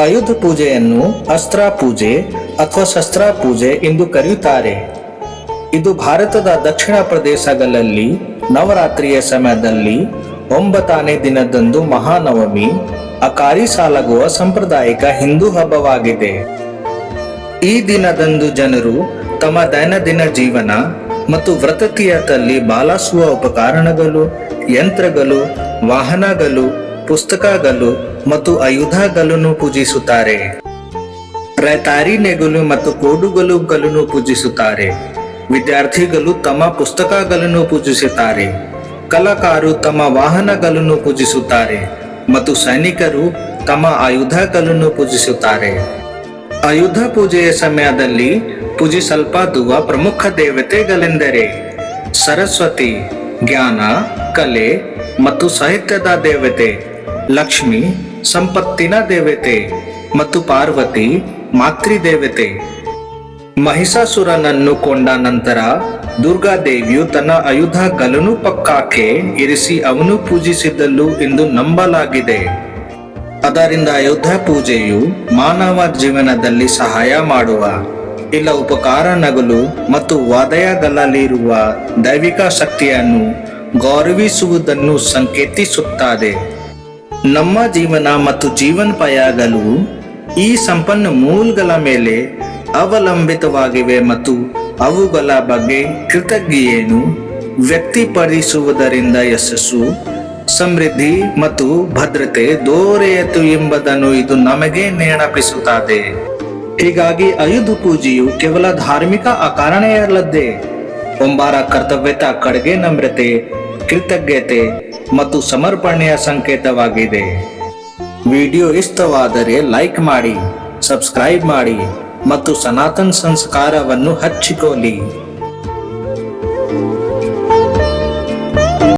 ಆಯುಧ ಪೂಜೆಯನ್ನು ಅಸ್ತ್ರ ಪೂಜೆ ಅಥವಾ ಶಸ್ತ್ರ ಪೂಜೆ ಎಂದು ಕರೆಯುತ್ತಾರೆ. ಇದು ಭಾರತದ ದಕ್ಷಿಣ ಪ್ರದೇಶಗಳಲ್ಲಿ ನವರಾತ್ರಿಯ ಸಮಯದಲ್ಲಿ ಒಂಬತ್ತನೇ ದಿನದಂದು ಮಹಾನವಮಿ, ಅಕಾರಿ ಸಾಲಗುವ ಸಾಂಪ್ರದಾಯಿಕ ಹಿಂದೂ ಹಬ್ಬವಾಗಿದೆ. ಈ ದಿನದಂದು ಜನರು ತಮ್ಮ ದೈನಂದಿನ ಜೀವನ ಮತ್ತು ವ್ರತತೀಯದಲ್ಲಿ ಬಾಲಾಸುವ ಉಪಕರಣಗಳು, ಯಂತ್ರಗಳು, ವಾಹನಗಳು, ಪುಸ್ತಕಗಳು ಮತ್ತು ಆಯುಧಗಳನ್ನು ಪೂಜಿಸುತ್ತಾರೆ. ರೈತಾರಿ ನೆಗಲು ಮತ್ತು ಕೋಡುಗಲುಗಳನ್ನು ಪೂಜಿಸುತ್ತಾರೆ. ವಿದ್ಯಾರ್ಥಿಗಳು ತಮ್ಮ ಪುಸ್ತಕಗಳನ್ನು ಪೂಜಿಸುತ್ತಾರೆ. ಕಲಾಕಾರರು ತಮ್ಮ ವಾಹನಗಳನ್ನು ಪೂಜಿಸುತ್ತಾರೆ. ಮತ್ತು ಸೈನಿಕರು ತಮ್ಮ ಆಯುಧಗಳನ್ನು ಪೂಜಿಸುತ್ತಾರೆ. ಆಯುಧ ಪೂಜೆಯ ಸಮಯದಲ್ಲಿ ಪೂಜಿಸಲ್ಪಾದುವ ಪ್ರಮುಖ ದೇವತೆಗಳೆಂದರೆ ಸರಸ್ವತಿ, ಜ್ಞಾನ, ಕಲೆ ಮತ್ತು ಸಾಹಿತ್ಯದ ದೇವತೆ ಲಕ್ಷ್ಮಿ ಸಂಪತ್ತಿನ ದೇವತೆ ಮತ್ತು ಪಾರ್ವತಿ ಮಾತೃದೇವತೆ. ಮಹಿಷಾಸುರನನ್ನು ಕೊಂಡ ನಂತರ ದುರ್ಗಾದೇವಿಯು ತನ್ನ ಆಯುಧ ಗಲನು ಪಕ್ಕಾಕೆ ಇರಿಸಿ ಅವನು ಪೂಜಿಸಿದ್ದಳು ಎಂದು ನಂಬಲಾಗಿದೆ. ಅದರಿಂದ ಅಯೋಧ್ಯ ಪೂಜೆಯು ಮಾನವ ಜೀವನದಲ್ಲಿ ಸಹಾಯ ಮಾಡುವ, ಇಲ್ಲ ಉಪಕಾರ ನಗಲು ಮತ್ತು ವಲಯಗಳಲ್ಲಿರುವ ದೈವಿಕ ಶಕ್ತಿಯನ್ನು ಗೌರವಿಸುವುದನ್ನು ಸಂಕೇತಿಸುತ್ತದೆ. ನಮ್ಮ ಜೀವನ ಮತ್ತು ಜೀವನಪಾಯಾಗಲು ಈ ಸಂಪನ್ನ ಮೂಲಗಳ ಮೇಲೆ ಅವಲಂಬಿತವಾಗಿವೆ ಮತ್ತು ಅವುಗಳ ಬಗ್ಗೆ ಕೃತಜ್ಞೆಯನ್ನು ವ್ಯಕ್ತಿಪಡಿಸುವುದರಿಂದ ಯಶಸ್ಸು, ಸಮೃದ್ಧಿ ಮತ್ತು ಭದ್ರತೆ ದೊರೆಯಿತು ಎಂಬುದನ್ನು ಇದು ನಮಗೆ ನೆನಪಿಸುತ್ತದೆ. ಹೀಗಾಗಿ ಆಯುಧ ಪೂಜೆಯು ಕೇವಲ ಧಾರ್ಮಿಕ ಅಕಾರಣೆಯಲ್ಲದೆ ಒಂಬಾರ ಕರ್ತವ್ಯದ ಕಡೆಗೆ ನಮ್ರತೆ ಕೃತಜ್ಞತೆ ಮತ್ತು ಸಮರ್ಪಣೆಯ ಸಂಕೇತವಾಗಿದೆ. ವಿಡಿಯೋ ಇಷ್ಟವಾದರೆ ಲೈಕ್ ಮಾಡಿ ಸಬ್ಸ್ಕ್ರೈಬ್ ಮಾಡಿ ಮತ್ತು ಸನಾತನ್ ಸಂಸ್ಕಾರವನ್ನು ಹಚ್ಚಿಕೊಳ್ಳಿ.